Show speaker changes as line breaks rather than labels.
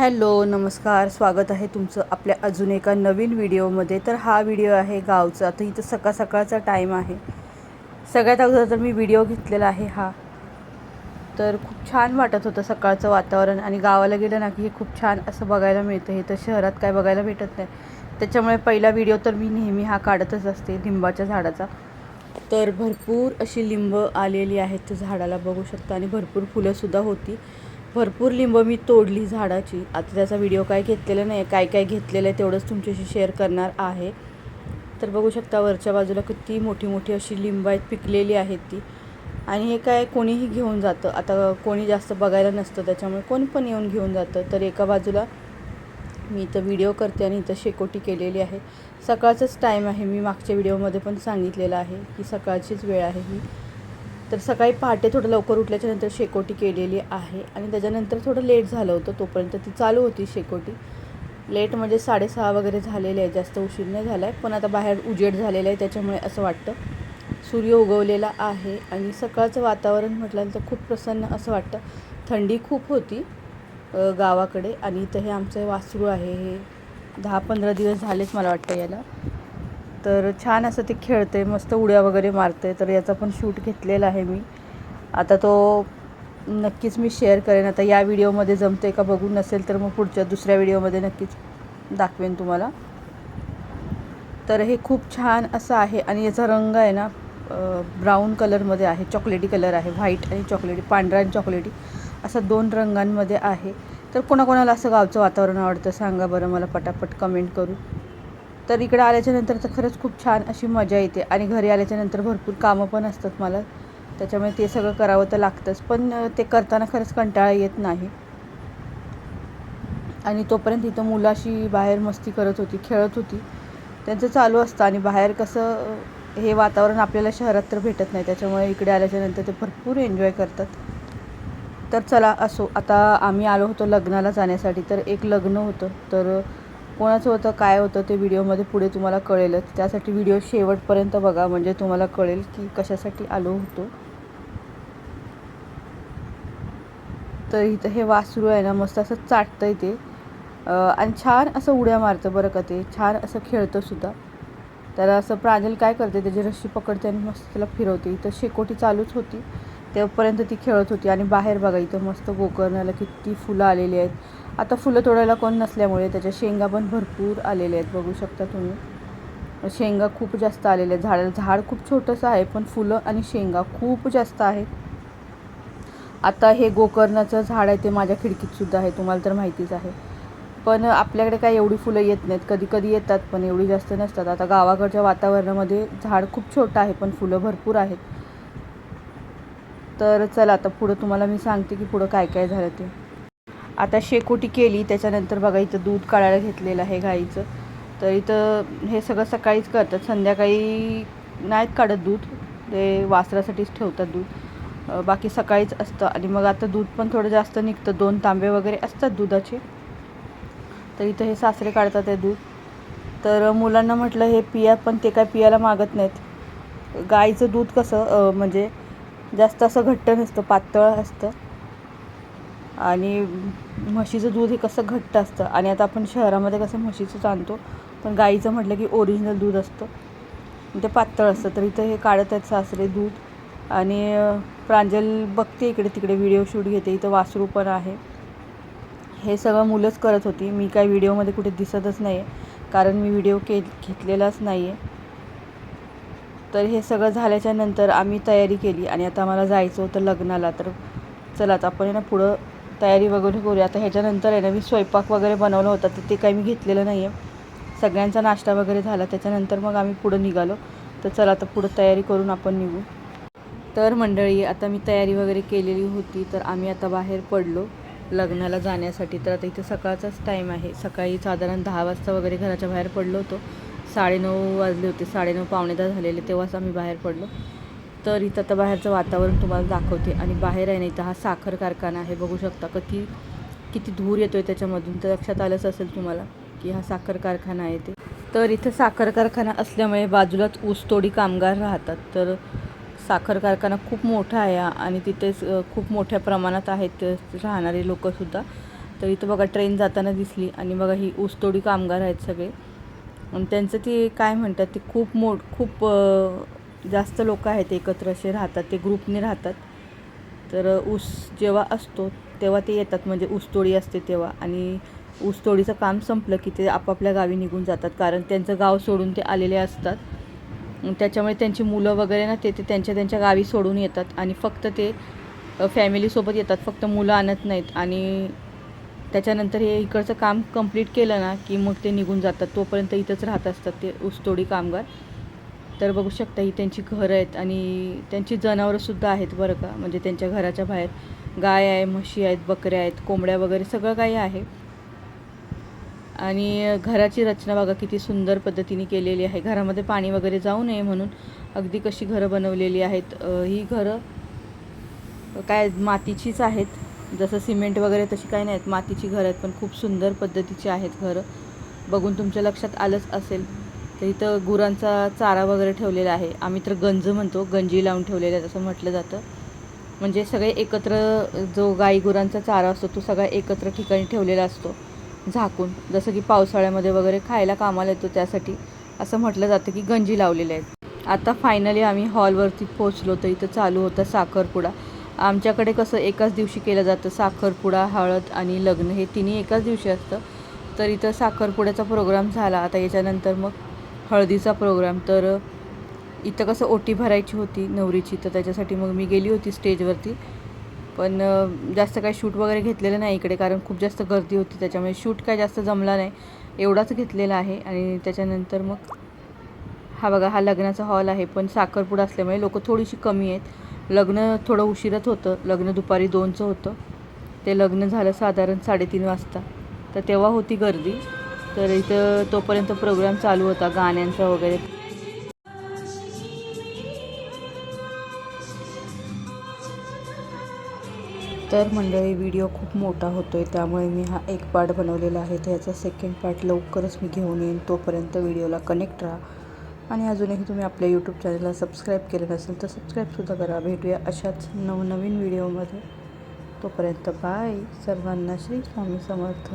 Hello नमस्कार स्वागत आहे तुमचं आपल्या अजून एका नवीन व्हिडिओमध्ये. तर हा व्हिडिओ आहे गावचा तर इथं सकाळ सकाळचा टाईम आहे. सगळ्यात अगोदर तर मी व्हिडिओ घेतलेला आहे हा. तर खूप छान वाटत होतं सकाळचं वातावरण आणि गावाला गेलं ना की हे खूप छान असं बघायला मिळतं. हे तर शहरात काय बघायला भेटत नाही. त्याच्यामुळे पहिला व्हिडिओ तर मी नेहमी हा काढतच असते लिंबाच्या झाडाचा. तर भरपूर अशी लिंब आलेली आहेत झाडाला बघू शकता. आणि भरपूर फुलंसुद्धा होती. भरपूर लिंब मी तोडली झाडाची. आता त्याचा व्हिडिओ काय घेतलेला नाही काय काय घेतलेलं आहे तेवढंच तुमच्याशी शेअर करणार आहे. तर बघू शकता वरच्या बाजूला किती मोठी मोठी अशी लिंब आहेत पिकलेली आहेत ती. आणि हे काय कोणीही घेऊन जातं. आता कोणी जास्त बघायला नसतं त्याच्यामुळे कोणी पण येऊन घेऊन जातं. तर एका बाजूला मी इथं व्हिडिओ करते आणि इथं शेकोटी केलेली आहे. सकाळचंच टाईम आहे. मी मागच्या व्हिडिओमध्ये पण सांगितलेलं आहे की सकाळचीच वेळ आहे ही. तर सकाळी पहाटे थोडं लवकर उठल्याच्यानंतर शेकोटी केलेली आहे आणि त्याच्यानंतर थोडं लेट झालं होतं तोपर्यंत ती चालू होती शेकोटी. लेट म्हणजे साडेसहा वगैरे झालेले आहे जास्त उशीर नाही झाला आहे पण आता बाहेर उजेड झालेलं आहे त्याच्यामुळे असं वाटतं. सूर्य उगवलेला आहे आणि सकाळचं वातावरण म्हटलं तर खूप प्रसन्न असं वाटतं. थंडी खूप होती गावाकडे आणि इथं हे आमचं वासरू आहे हे दहा पंधरा दिवस झालेच मला वाटतं याला. तर छान असं ते खेळते मस्त उड्या वगैरे मारते तर याचा पण शूट घेतलेला आहे मी. आता तो नक्कीच मी शेअर करेन. आता या व्हिडिओमध्ये जमते का बघून नसेल तर मग पुढच्या दुसऱ्या व्हिडिओमध्ये नक्कीच दाखवेन तुम्हाला. तर हे खूप छान असं आहे आणि याचा रंग आहे ना ब्राऊन कलरमध्ये आहे चॉकलेटी कलर आहे व्हाईट आणि चॉकलेटी पांढरा आणि चॉकलेटी असा दोन रंगांमध्ये आहे. तर कोणाकोणाला असं गावचं वातावरण आवडतं सांगा बरं मला पटापट कमेंट करू तर इकडं आल्याच्यानंतर तर खरंच खूप छान अशी मजा येते आणि घरी आल्याच्यानंतर भरपूर कामं पण असतात मला. त्याच्यामुळे ते सगळं करावं तर लागतंच पण ते करताना खरंच कंटाळा येत नाही. आणि तोपर्यंत इथं मुलाशी बाहेर मस्ती करत होती खेळत होती. त्यांचं चालू असतं आणि बाहेर कसं हे वातावरण आपल्याला शहरात तर भेटत नाही. त्याच्यामुळे इकडे आल्याच्यानंतर ते भरपूर एन्जॉय करतात. तर चला असो आता आम्ही आलो होतो लग्नाला जाण्यासाठी. तर एक लग्न होतं. तर कोणाचं होतं काय होतं ते व्हिडिओमध्ये पुढे तुम्हाला कळेलच. त्यासाठी व्हिडिओ शेवटपर्यंत बघा म्हणजे तुम्हाला कळेल की कशासाठी आलो होतो. तर इथं हे वासरू आहे ना मस्त असं चाटतं आहे ते आणि छान असं उड्या मारतं बरं का ते. छान असं खेळतं सुद्धा. त्याला असं प्राजल काय करते त्याची रस्सी पकडते आणि मस्त त्याला फिरवते. इथं शेकोटी चालूच होती. तेव्हापर्यंत ती खेळत होती. आणि बाहेर बघा इथं मस्त गोकर्णाला किती फुलं आलेली आहेत. आता फुलं तोडायला कोण नसल्यामुळे त्याच्या शेंगा पण भरपूर आलेल्या आहेत बघू शकता तुम्ही. शेंगा खूप जास्त आलेल्या आहेत. झाडाला झाड खूप छोटंसं आहे पण फुलं आणि शेंगा खूप जास्त आहेत आता हे गोकर्णाचं झाड आहे ते माझ्या खिडकीतसुद्धा आहे तुम्हाला तर माहितीच आहे. पण आपल्याकडे काय एवढी फुलं येत नाहीत. कधी कधी येतात पण एवढी जास्त नसतात. आता गावाकडच्या वातावरणामध्ये झाड खूप छोटं आहे पण फुलं भरपूर आहेत. तर चला आता पुढं तुम्हाला मी सांगते की पुढं काय काय झालं ते. आता शेकोटी केली त्याच्यानंतर बघा इथं दूध काढायला घेतलेलं आहे गाईचं. तर इथं हे सगळं सकाळीच करतात संध्याकाळी नाहीत काढत दूध. ते वासरासाठीच ठेवतात दूध. बाकी सकाळीच असतं. आणि मग आता दूध पण थोडं जास्त निघतं. दोन तांबे वगैरे असतात दुधाचे. तर इथं हे सासरे काढतात आहे दूध. तर मुलांना म्हटलं हे पिया पण ते काय पियाला मागत नाहीत. गाईचं दूध कसं म्हणजे जास्त असं घट्ट नसतं पातळ असतं. आणि म्हशीचं दूध हे कसं घट्ट असतं. आणि आता आपण शहरामध्ये कसं म्हशीचंच आणतो पण गाईचं म्हटलं की ओरिजिनल दूध असतं. ते पातळ असतं तर इथं हे काढत आहेत सासरे दूध. आणि प्रांजल बघते इकडे तिकडे व्हिडिओ शूट घेते इथं वासरू पण आहे. हे सगळं मुलंच करत होती. मी काय व्हिडिओमध्ये कुठे दिसतच नाही आहे कारण मी व्हिडिओ के घेतलेलाच नाही आहे तर हे सगळं झाल्याच्यानंतर आम्ही तयारी केली आणि आता आम्हाला जायचं होतं लग्नाला. तर चला आता आपण आहे ना पुढं तयारी वगैरे करूया. आता ह्याच्यानंतर आहे ना मी स्वयंपाक वगैरे बनवला होता तर ते काही मी घेतलेलं नाही आहे सगळ्यांचा नाश्ता वगैरे झाला त्याच्यानंतर मग आम्ही पुढं निघालो. तर चला आता पुढं तयारी करून आपण निघू. तर मंडळी आता मी तयारी वगैरे केलेली होती तर आम्ही आता बाहेर पडलो लग्नाला जाण्यासाठी. तर आता इथे सकाळचाच टाईम आहे. सकाळी साधारण दहा वाजता वगैरे घराच्या बाहेर पडलो होतो. साडेनऊ वाजले होते साडेनऊ पावणे दहा झालेले तेव्हाच आम्ही बाहेर पडलो. तर इथं आता बाहेरचं वातावरण तुम्हाला दाखवते. आणि बाहेर आहे ना इथं हा साखर कारखाना आहे. बघू शकता का की किती धूर येतो आहे त्याच्यामधून. तर लक्षात आलंच असेल तुम्हाला की हा साखर कारखाना आहे ते. तर इथं साखर कारखाना असल्यामुळे बाजूलाच ऊसतोडी कामगार राहतात. तर साखर कारखाना खूप मोठा आहे हा आणि तिथेच खूप मोठ्या प्रमाणात आहेत राहणारे लोकंसुद्धा. तर इथं बघा ट्रेन जाताना दिसली. आणि बघा ही ऊसतोडी कामगार आहेत सगळे. आणि त्यांचं ते काय म्हणतात ते खूप मोठ खूप जास्त लोक आहेत एकत्र असे राहतात ते ग्रुपने राहतात. तर ऊस जेव्हा असतो तेव्हा ते येतात. म्हणजे ऊसतोडी असते तेव्हा. आणि ऊसतोडीचं काम संपलं की ते आपापल्या गावी निघून जातात. कारण त्यांचं गाव सोडून ते आलेले असतात. त्याच्यामुळे त्यांची मुलं वगैरे ना ते ते त्यांच्या त्यांच्या गावी सोडून येतात. आणि फक्त ते फॅमिलीसोबत येतात. फक्त मुलं आणत नाहीत. आणि त्याच्यानंतर हे इकडचं काम कंप्लीट केलं ना की मग ते निघून जातात. तोपर्यंत इथंच राहत असतात ते ऊसतोडी कामगार. तर बघू शकता ही त्यांची घरं आहेत आणि त्यांची जनावरंसुद्धा आहेत बरं का. म्हणजे त्यांच्या घराच्या बाहेर गाय आहे म्हशी आहेत बकऱ्या आहेत कोंबड्या वगैरे सगळं काही आहे. आणि घराची रचना बघा किती सुंदर पद्धतीने केलेली आहे. घरामध्ये पाणी वगैरे जाऊ नये म्हणून अगदी कशी घरं बनवलेली आहेत. ही घरं काय मातीचीच आहेत. जसं सिमेंट वगैरे तशी काही नाहीत. मातीची घरं आहेत पण खूप सुंदर पद्धतीची आहेत घरं. बघून तुमच्या लक्षात आलंच असेल. तर इथं गुरांचा चारा वगैरे ठेवलेला आहे. आम्ही तर गंज म्हणतो गंजी लावून ठेवलेलं आहे असं म्हटलं जातं. म्हणजे सगळे एकत्र जो गाई गुरांचा चारा असतो तो सगळा एकत्र ठिकाणी ठेवलेला असतो झाकून. जसं की पावसाळ्यामध्ये वगैरे खायला कामाला येतो त्यासाठी असं म्हटलं जातं की गंजी लावलेले आहेत. आता फायनली आम्ही हॉलवरती पोचलो तर इथं चालू होता साखरपुडा. आमच्याकडे कसं एकाच दिवशी केलं जातं साखरपुडा हळद आणि लग्न हे तिन्ही एकाच दिवशी असतं. तर इथं साखरपुड्याचा प्रोग्राम झाला. आता याच्यानंतर मग हळदीचा प्रोग्राम तर इथं कसं ओटी भरायची होती नवरीची तर त्याच्यासाठी मग मी गेली होती स्टेजवरती पण जास्त काय शूट वगैरे घेतलेलं नाही इकडे कारण खूप जास्त गर्दी होती त्याच्यामुळे शूट काय जास्त जमला नाही. एवढाच घेतलेला आहे आणि त्याच्यानंतर मग हा बघा हा लग्नाचा हॉल आहे पण साखरपुडा असल्यामुळे लोक थोडीशी कमी आहेत. लग्न थोडं उशिरात होतं लग्न दुपारी दोनचं होतं. ते लग्न झालं साधारण साडेतीन वाजता. तर तेव्हा होती गर्दी. तर इथं तोपर्यंत प्रोग्राम चालू होता गाण्यांचा वगैरे. तर मंडळी व्हिडिओ खूप मोठा होतो आहे त्यामुळे मी हा एक पार्ट बनवलेला आहे. तर याचा सेकंड पार्ट लवकरच मी घेऊन येईन. तोपर्यंत व्हिडिओला कनेक्ट राहा. आणि अजूनही तुम्ही आपल्या यूट्यूब चॅनलला सबस्क्राईब केलं नसेल तर सबस्क्राईबसुद्धा करा. भेटूया अशाच नवनवीन व्हिडिओमध्ये तोपर्यंत बाय सर्वांना श्री स्वामी समर्थ.